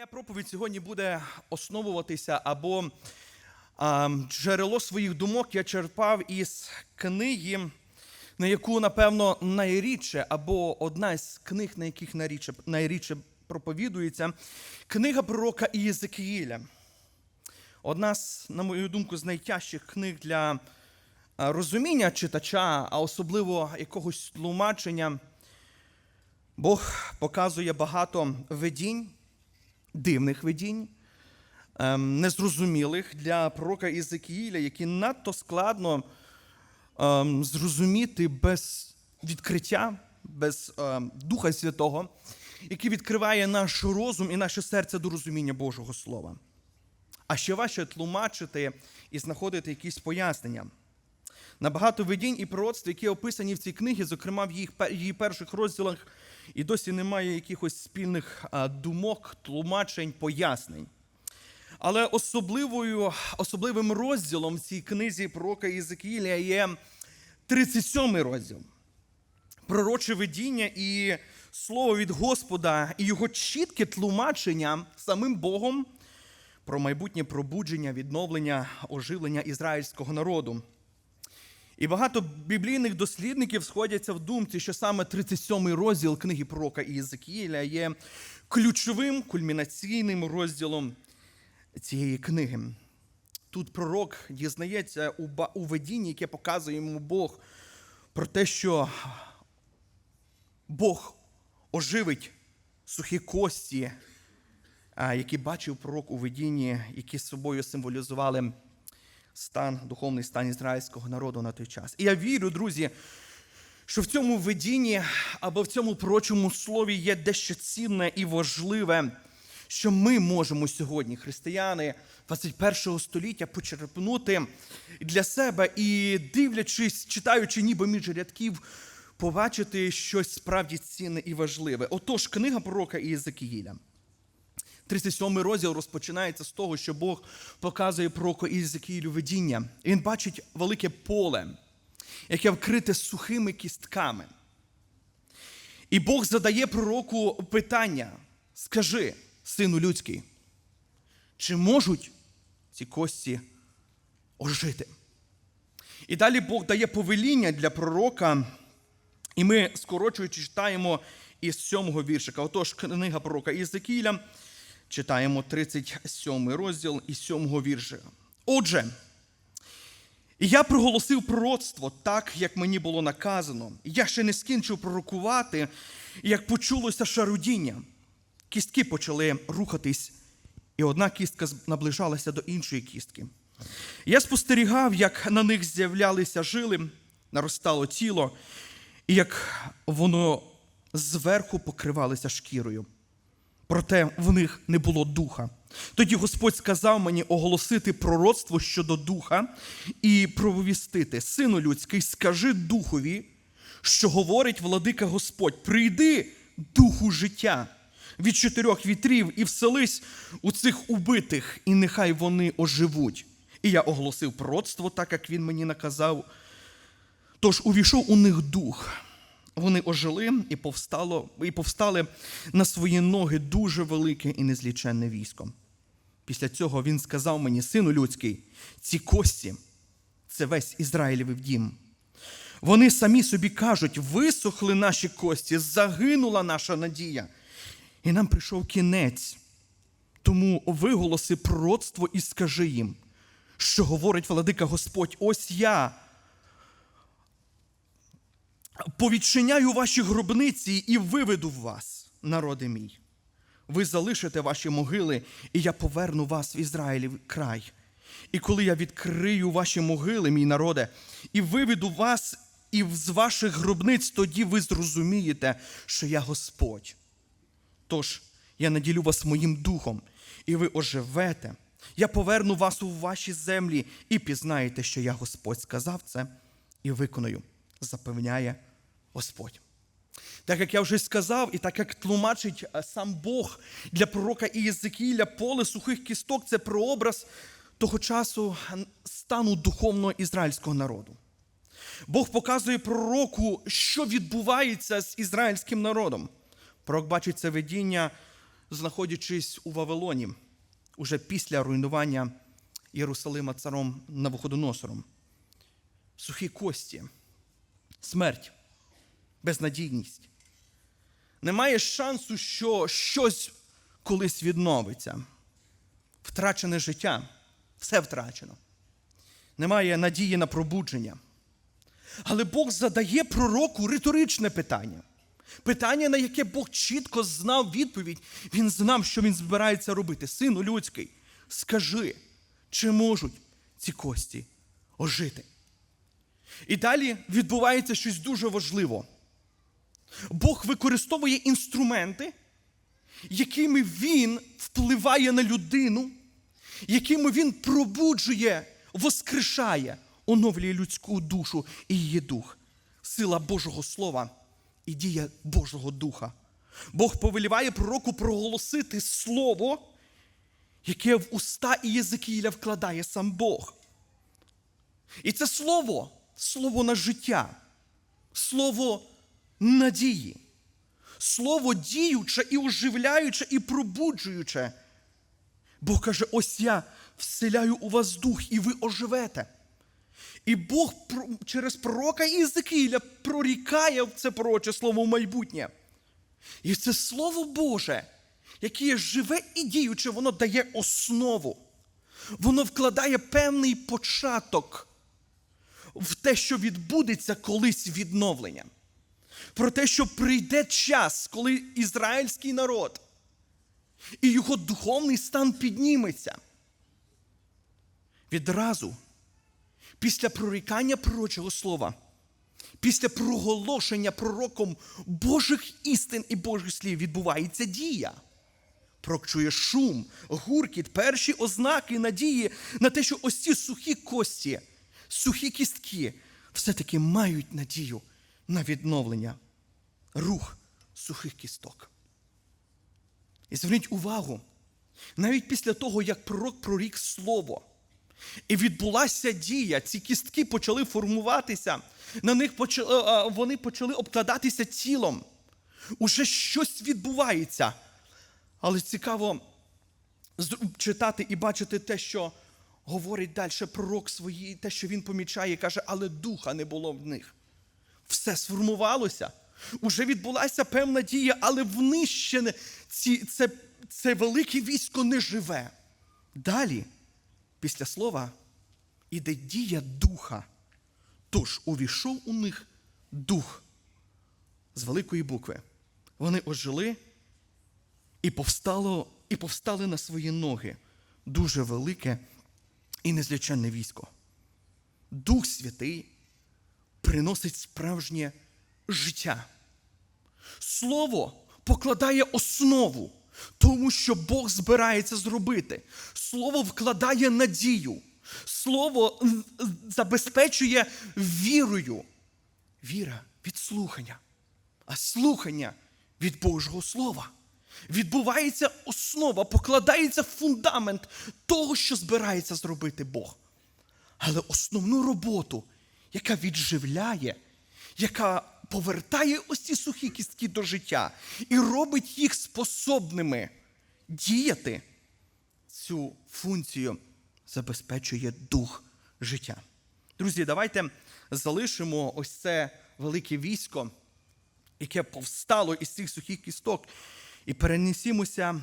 Моя проповідь сьогодні буде основуватися або а, джерело своїх думок я черпав із книги, на яку, напевно, найрідше, або одна з книг, на яких найрідше, найрідше проповідується, книга пророка Єзекіїля. Одна з, на мою думку, з найтяжчих книг для розуміння читача, а особливо якогось тлумачення. Бог показує багато видінь, дивних видінь, ем, незрозумілих для пророка Ізекіїля, які надто складно ем, зрозуміти без відкриття, без ем, Духа Святого, який відкриває наш розум і наше серце до розуміння Божого Слова. А ще важче тлумачити і знаходити якісь пояснення. На багато видінь і пророцтв, які описані в цій книгі, зокрема в її перших розділах, і досі немає якихось спільних думок, тлумачень, пояснень. Але особливою, особливим розділом в цій книзі пророка Єзекіїля є 37 розділ. Пророче видіння і слово від Господа, і його чітке тлумачення самим Богом про майбутнє пробудження, відновлення, оживлення ізраїльського народу. І багато біблійних дослідників сходяться в думці, що саме 37-й розділ книги пророка Єзекіїля є ключовим кульмінаційним розділом цієї книги. Тут пророк дізнається у, видінні, яке показує йому Бог, про те, що Бог оживить сухі кості, які бачив пророк у видінні, які з собою символізували стан, духовний стан ізраїльського народу на той час. І я вірю, друзі, що в цьому видінні або в цьому пророчому слові є дещо цінне і важливе, що ми можемо сьогодні, християни 21 століття, почерпнути для себе і дивлячись, читаючи ніби між рядків, побачити щось справді цінне і важливе. Отож, книга пророка Ієзекіїля. 37 розділ розпочинається з того, що Бог показує пророку Ізекіїлю видіння. І Він бачить велике поле, яке вкрите сухими кістками. І Бог задає пророку питання: скажи, сину людський, чи можуть ці кості ожити? І далі Бог дає повеління для пророка, і ми, скорочуючи, читаємо із сьомого віршика. Отож, книга пророка Єзекіля, читаємо 37 розділ із сьомого вірша. Отже, я проголосив пророцтво так, як мені було наказано. Я ще не скінчив пророкувати, як почулося шарудіння. Кістки почали рухатись, і одна кістка наближалася до іншої кістки. Я спостерігав, як на них з'являлися жили, наростало тіло, і як воно зверху покривалося шкірою. Проте в них не було духа. Тоді Господь сказав мені оголосити пророцтво щодо духа і провістити, сину людський, скажи духові, що говорить владика Господь: прийди, духу життя від чотирьох вітрів і вселись у цих убитих, і нехай вони оживуть. І я оголосив пророцтво, так як він мені наказав. Тож увійшов у них дух. Вони ожили і повстало, і повстали на свої ноги дуже велике і незліченне військо. Після цього він сказав мені, сину людський, ці кості це весь Ізраїлевий дім. Вони самі собі кажуть, висохли наші кості, загинула наша надія. І нам прийшов кінець. Тому виголоси пророцтво і скажи їм, що говорить владика Господь, ось я повідчиняю ваші гробниці і виведу вас, народи мій. Ви залишите ваші могили, і я поверну вас в Ізраїлів край. І коли я відкрию ваші могили, мій народе, і виведу вас і з ваших гробниць, тоді ви зрозумієте, що я Господь. Тож я наділю вас моїм духом, і ви оживете. Я поверну вас у ваші землі і пізнаєте, що я Господь сказав це і виконую, запевняє Господь. Так як я вже сказав, і так як тлумачить е, сам Бог для пророка Ієзекіля, поле сухих кісток це прообраз того часу стану духовного ізраїльського народу. Бог показує пророку, що відбувається з ізраїльським народом. Пророк бачить це видіння знаходячись у Вавилоні, уже після руйнування Єрусалима царом Навуходоносором. Сухі кості, смерть, безнадійність. Немає шансу, що щось колись відновиться. Втрачене життя, все втрачено. Немає надії на пробудження. Але Бог задає пророку риторичне питання. Питання, на яке Бог чітко знав відповідь, він знав, що він збирається робити. Сину людський, скажи, чи можуть ці кості ожити? І далі відбувається щось дуже важливо. Бог використовує інструменти, якими він впливає на людину, якими він пробуджує, воскрешає, оновлює людську душу і її дух. Сила Божого Слова і дія Божого Духа. Бог повеліває пророку проголосити слово, яке в уста і Єзикіля вкладає сам Бог. І це слово слово на життя, слово надії, слово діюче і оживляюче, і пробуджуюче. Бог каже: ось я вселяю у вас дух, і ви оживете. І Бог через пророка Єзикіля прорікає це пророче слово в майбутнє. І це Слово Боже, яке живе і діюче, воно дає основу. Воно вкладає певний початок в те, що відбудеться колись відновлення. Про те, що прийде час, коли ізраїльський народ і його духовний стан підніметься. Відразу, після прорікання пророчого слова, після проголошення пророком Божих істин і Божих слів відбувається дія. Пророк чує шум, гуркіт, перші ознаки надії на те, що ось ці сухі кості сухі кістки все-таки мають надію на відновлення, рух сухих кісток. І зверніть увагу, навіть після того, як пророк прорік слово, і відбулася дія, ці кістки почали формуватися, на них почали, вони почали обкладатися тілом. Уже щось відбувається. Але цікаво читати і бачити те, що говорить далі пророк свої, те, що він помічає, каже, але духа не було в них. Все сформувалося. Уже відбулася певна дія, але внищене ці, це, це велике військо не живе. Далі, після слова, іде дія духа. Тож увійшов у них дух з великої букви. Вони ожили і повстало, і повстали на свої ноги. Дуже велике і незліченне військо. Дух Святий приносить справжнє життя. Слово покладає основу тому, що Бог збирається зробити. Слово вкладає надію. Слово забезпечує вірою. Віра від слухання, а слухання від Божого Слова відбувається основа, покладається фундамент того, що збирається зробити Бог. Але основну роботу, яка відживляє, яка повертає ось ці сухі кістки до життя і робить їх способними діяти, цю функцію забезпечує дух життя. Друзі, давайте залишимо ось це велике військо, яке повстало із цих сухих кісток і перенесімося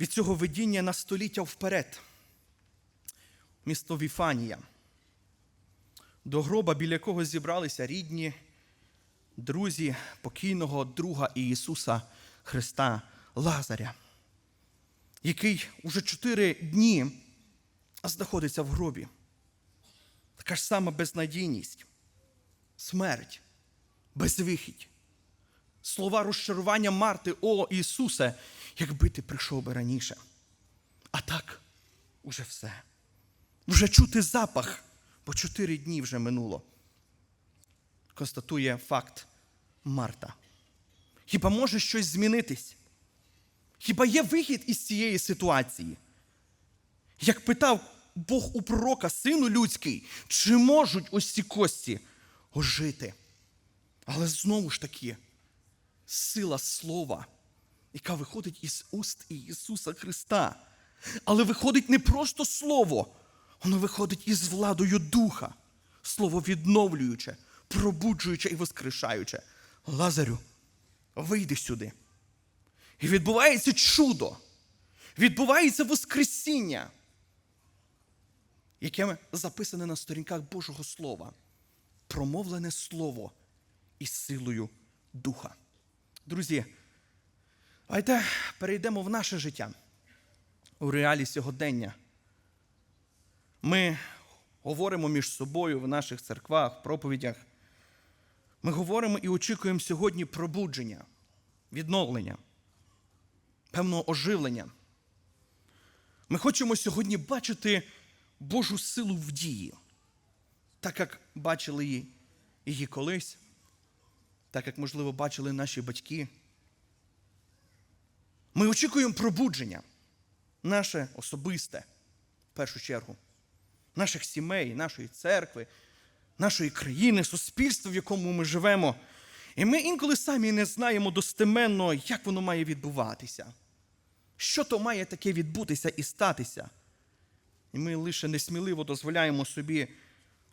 від цього видіння на століття вперед. Місто Віфанія, до гроба, біля якого зібралися рідні, друзі покійного друга Ісуса Христа Лазаря, який уже чотири дні знаходиться в гробі. Така ж сама безнадійність, смерть, безвихідь слова розчарування Марти, О Ісусе, якби ти прийшов би раніше. А так, уже все. Вже чути запах, бо чотири дні вже минуло. Констатує факт Марта. Хіба може щось змінитись? Хіба є вихід із цієї ситуації? Як питав Бог у пророка, сину людський, чи можуть ось ці кості ожити? Але знову ж таки, сила слова яка виходить із уст Ісуса Христа. Але виходить не просто слово, воно виходить із владою Духа, слово відновлююче, пробуджуюче і воскрешаюче. Лазарю, вийди сюди. І відбувається чудо, відбувається Воскресіння, яке записане на сторінках Божого Слова, промовлене Слово із силою Духа. Друзі, давайте перейдемо в наше життя у реалі сьогодення. Ми говоримо між собою в наших церквах, проповідях. Ми говоримо і очікуємо сьогодні пробудження, відновлення, певного оживлення. Ми хочемо сьогодні бачити Божу силу в дії, так як бачили її, її колись, так як, можливо, бачили наші батьки. Ми очікуємо пробудження, наше особисте, в першу чергу, наших сімей, нашої церкви, нашої країни, суспільства, в якому ми живемо. І ми інколи самі не знаємо достеменно, як воно має відбуватися. Що то має таке відбутися і статися? І ми лише несміливо дозволяємо собі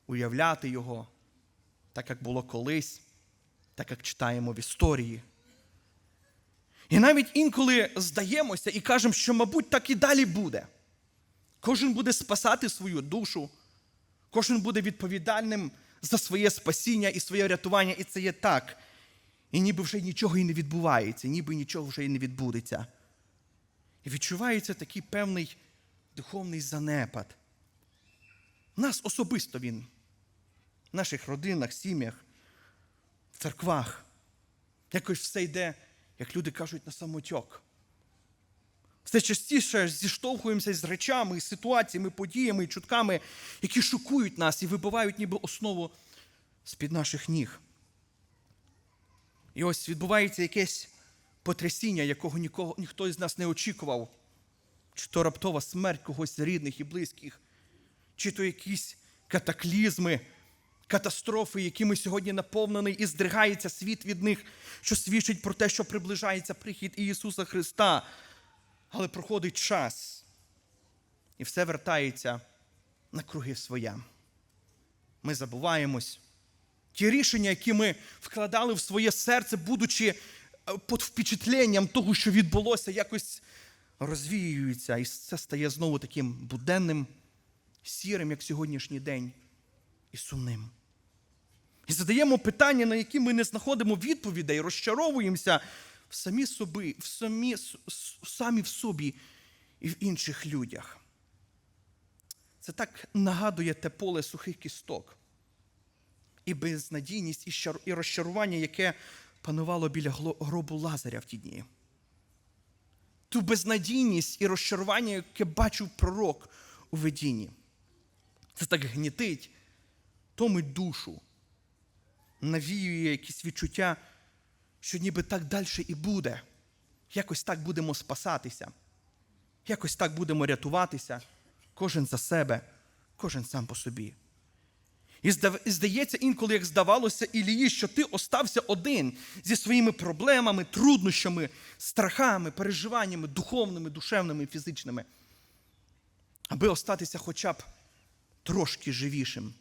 уявляти його, так як було колись, так як читаємо в історії. І навіть інколи здаємося і кажемо, що, мабуть, так і далі буде. Кожен буде спасати свою душу, кожен буде відповідальним за своє спасіння і своє рятування, і це є так. І ніби вже нічого і не відбувається, ніби нічого вже і не відбудеться. І відчувається такий певний духовний занепад. Нас особисто він, в наших родинах, сім'ях, в церквах. Якось все йде, як люди кажуть, на самотьок. Все частіше зіштовхуємося з речами, ситуаціями, подіями, чутками, які шокують нас і вибивають ніби основу з-під наших ніг. І ось відбувається якесь потрясіння, якого нікого, ніхто із нас не очікував. Чи то раптова смерть когось рідних і близьких, чи то якісь катаклізми, катастрофи, якими сьогодні наповнений і здригається світ від них, що свідчить про те, що приближається прихід Ісуса Христа. Але проходить час, і все вертається на круги своя. Ми забуваємось. Ті рішення, які ми вкладали в своє серце, будучи е, під впечатленням того, що відбулося, якось розвіюються, і це стає знову таким буденним, сірим, як сьогоднішній день, і сумним. І задаємо питання, на які ми не знаходимо відповідей, розчаровуємося в самі собі, в самі, самі в собі і в інших людях. Це так нагадує те поле сухих кісток і безнадійність, і розчарування, яке панувало біля гробу Лазаря в ті дні. Ту безнадійність і розчарування, яке бачив пророк у видінні. Це так гнітить, томить душу, навіює якісь відчуття, що ніби так далі і буде. Якось так будемо спасатися, якось так будемо рятуватися, кожен за себе, кожен сам по собі. І здається, інколи, як здавалося Ілії, що ти остався один зі своїми проблемами, труднощами, страхами, переживаннями духовними, душевними, фізичними, аби остатися хоча б трошки живішим,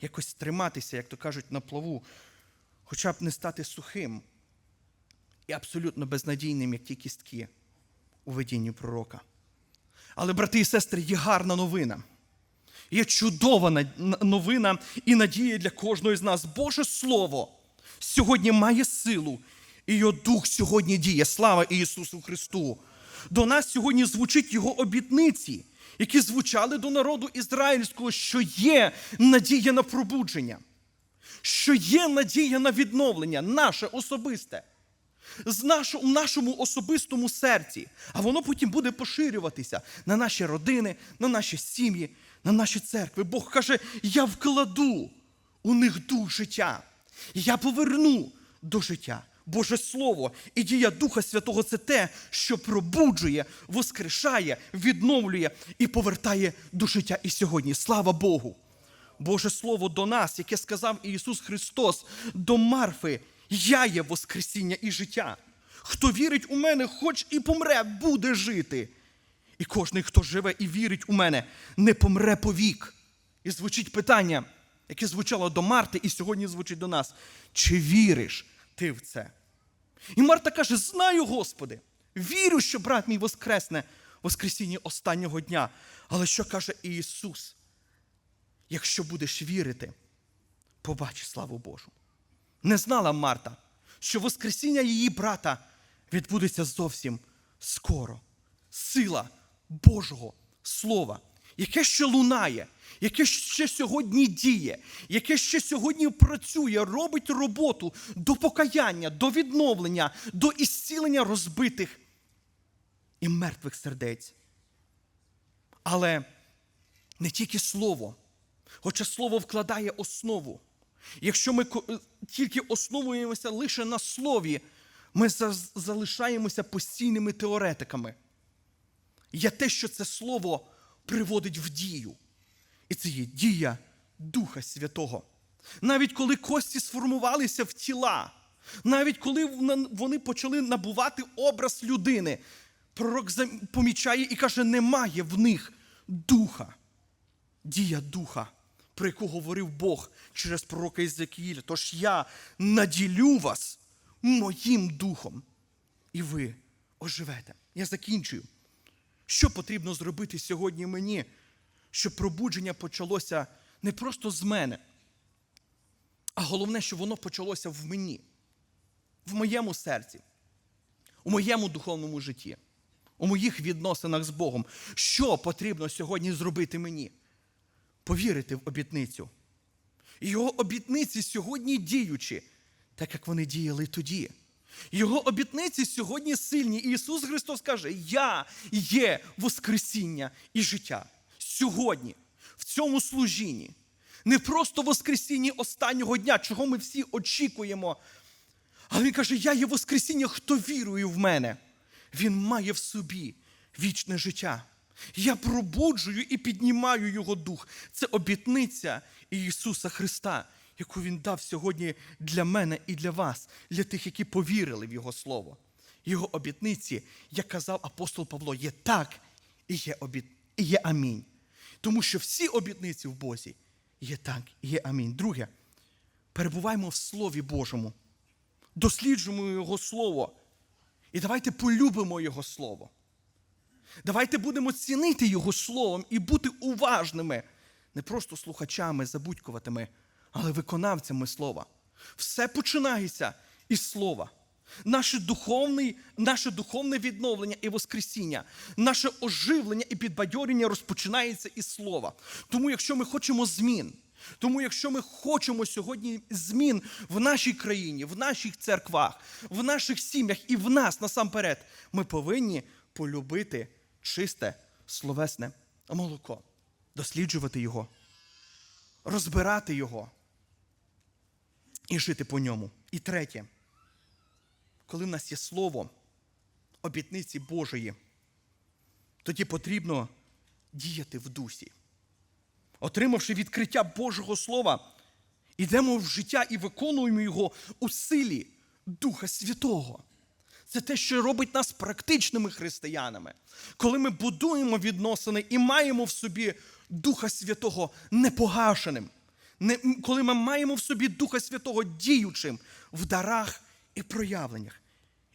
якось триматися, як то кажуть, на плаву, хоча б не стати сухим і абсолютно безнадійним, як ті кістки у видінні пророка. Але, брати і сестри, є гарна новина. Є чудова новина і надія для кожного з нас. Боже Слово сьогодні має силу, і його дух сьогодні діє. Слава Ісусу Христу! До нас сьогодні звучить Його обітниці, які звучали до народу ізраїльського, що є надія на пробудження, що є надія на відновлення, наше особисте у нашому особистому серці, а воно потім буде поширюватися на наші родини, на наші сім'ї, на наші церкви. Бог каже: я вкладу у них дух життя, я поверну до життя. Боже Слово і дія Духа Святого це те, що пробуджує, воскрешає, відновлює і повертає до життя і сьогодні. Слава Богу! Боже Слово до нас, яке сказав Ісус Христос до Марфи, я є Воскресіння і життя. Хто вірить у мене, хоч і помре, буде жити. І кожний, хто живе і вірить у мене, не помре повік. І звучить питання, яке звучало до Марти, і сьогодні звучить до нас. Чи віриш ти в це? І Марта каже: Знаю, Господи, вірю, що брат мій воскресне в Воскресінні останнього дня. Але що каже Ісус? Якщо будеш вірити, побачиш славу Божу. Не знала Марта, що Воскресіння її брата відбудеться зовсім скоро. Сила Божого Слова, яке ще лунає, яке ще сьогодні діє, яке ще сьогодні працює, робить роботу до покаяння, до відновлення, до ісцілення розбитих і мертвих сердець. Але не тільки слово, хоча слово вкладає основу. Якщо ми тільки основуємося лише на слові, ми залишаємося постійними теоретиками. Є те, що це слово приводить в дію. І це є дія Духа Святого. Навіть коли кості сформувалися в тіла, навіть коли вони почали набувати образ людини, пророк помічає і каже: немає в них духа. Дія духа, про яку говорив Бог через пророка Ізекіїля. Тож я наділю вас моїм духом, і ви оживете. Я закінчую. Що потрібно зробити сьогодні мені, щоб пробудження почалося не просто з мене, а головне, щоб воно почалося в мені, в моєму серці, у моєму духовному житті, у моїх відносинах з Богом. Що потрібно сьогодні зробити мені? Повірити в обітницю. Його обітниці сьогодні діючі, так як вони діяли тоді. Його обітниці сьогодні сильні. І Ісус Христос каже: Я є Воскресіння і життя. Сьогодні, в цьому служінні. Не просто Воскресіння останнього дня, чого ми всі очікуємо. Але Він каже: Я є Воскресіння, хто вірує в мене. Він має в собі вічне життя. Я пробуджую і піднімаю Його дух. Це обітниця Ісуса Христа, яку Він дав сьогодні для мене і для вас, для тих, які повірили в Його Слово. Його обітниці, як казав апостол Павло, є так і є, обіт... і є амінь. Тому що всі обітниці в Бозі є так і є амінь. Друге, перебуваємо в Слові Божому, досліджуємо Його Слово. І давайте полюбимо Його Слово. Давайте будемо цінити Його Словом і бути уважними, не просто слухачами, забудькуватими, але виконавцями Слова. Все починається із Слова. Наше духовне, наше духовне відновлення і воскресіння, наше оживлення і підбадьорення розпочинається із Слова. Тому, якщо ми хочемо змін, тому, якщо ми хочемо сьогодні змін в нашій країні, в наших церквах, в наших сім'ях і в нас насамперед, ми повинні полюбити чисте словесне молоко, досліджувати його, розбирати його і жити по ньому. І третє, коли в нас є слово, обітниці Божої, тоді потрібно діяти в дусі. Отримавши відкриття Божого Слова, йдемо в життя і виконуємо його у силі Духа Святого. Це те, що робить нас практичними християнами, коли ми будуємо відносини і маємо в собі Духа Святого непогашеним, не, коли ми маємо в собі Духа Святого діючим в дарах і проявленнях.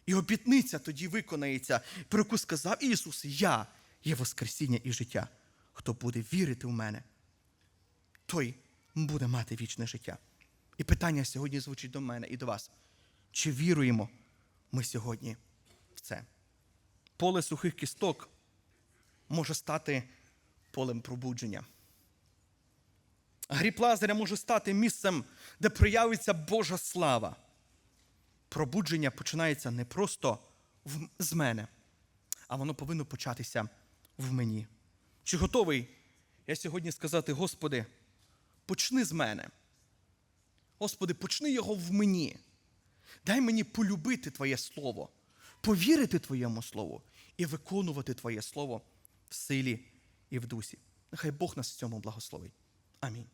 І обітниця тоді виконається, про яку сказав Ісус: Я є Воскресіння і життя. Хто буде вірити в мене, той буде мати вічне життя. І питання сьогодні звучить до мене і до вас. Чи віруємо ми сьогодні в це? Поле сухих кісток може стати полем пробудження. Гріб Лазаря може стати місцем, де проявиться Божа слава. Пробудження починається не просто в- з мене, а воно повинно початися в мені. Чи готовий я сьогодні сказати, Господи, почни з мене. Господи, почни його в мені. Дай мені полюбити Твоє Слово, повірити Твоєму Слову і виконувати Твоє Слово в силі і в дусі. Нехай Бог нас в цьому благословить. Амінь.